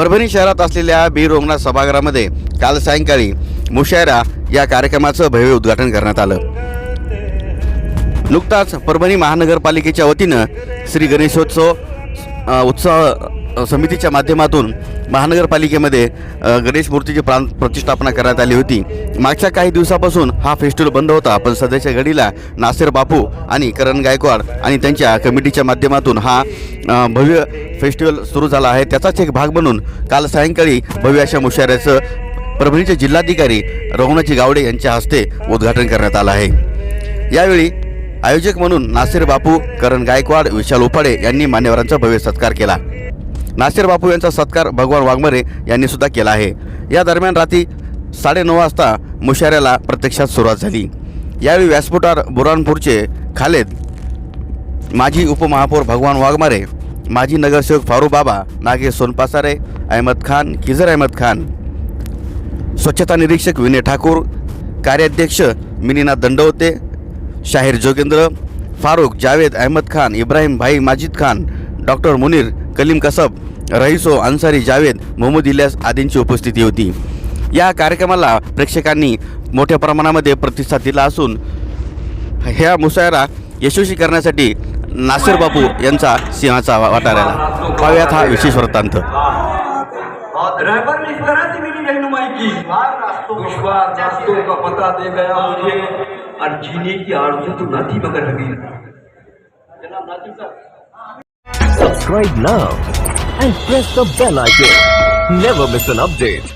परभणी शहरात असलेल्या बी रोमनाथ सभागृहामध्ये काल सायंकाळी मुशायरा या कार्यक्रमाचं भव्य उद्घाटन करण्यात आलं. नुकताच परभणी महानगरपालिकेच्या वतीनं श्री गणेशोत्सव उत्सव समितीच्या माध्यमातून महानगरपालिकेमध्ये गणेश मूर्तीची प्रां प्रतिष्ठापना करण्यात आली होती. मागच्या काही दिवसापासून हा फेस्टिवल बंद होता पण सध्याच्या घडीला नासिर बापू आणि करण गायकवाड आणि त्यांच्या कमिटीच्या माध्यमातून हा भव्य फेस्टिवल सुरू झाला आहे. त्याचाच एक भाग म्हणून काल सायंकाळी भव्य अशा मुशाऱ्याचं परभणीचे जिल्हाधिकारी रघुनाथजी गावडे यांच्या हस्ते उद्घाटन करण्यात आलं आहे. यावेळी आयोजक म्हणून नासिर बापू करण गायकवाड विशाल उपाडे यांनी मान्यवरांचा भव्य सत्कार केला. नासिर बापू यांचा सत्कार भगवान वाघमारे यांनी सुद्धा केला आहे. या दरम्यान रात्री साडेनऊ वाजता मुशाऱ्याला प्रत्यक्षात सुरुवात झाली. यावेळी व्यासपुटार बुरानपूरचे खालेद माजी उपमहापौर भगवान वाघमारे माजी नगरसेवक फारू बाबा नागेश सोनपासारे अहमद खान किझर अहमद खान. स्वच्छता निरीक्षक विनय ठाकूर कार्याध्यक्ष मिनीना दंडवते शाहीर जोगेंद्र फारूक जावेद अहमद खान इब्राहिम भाई माजिद खान डॉक्टर मुनीर कलीम कसब रईसो अन्सारी जावेद मोहम्मद इलियास आदींची उपस्थिती होती. या कार्यक्रमाला प्रेक्षकांनी मोठ्या प्रमाणामध्ये प्रतिसाद दिला असून ह्या मुसायरा यशस्वी करण्यासाठी नासिर बापू यांचा सिंहाचा वाटा राहिला पाहूयात हा विशेष वृत्तांत ड्राइवर ने इस तरह से मेरी रहनुमाई की विश्वास रास्तों का पता दे गया मुझे और जीने की आरज़ू तो न थी मगर Subscribe now and press the bell icon. Never miss an update.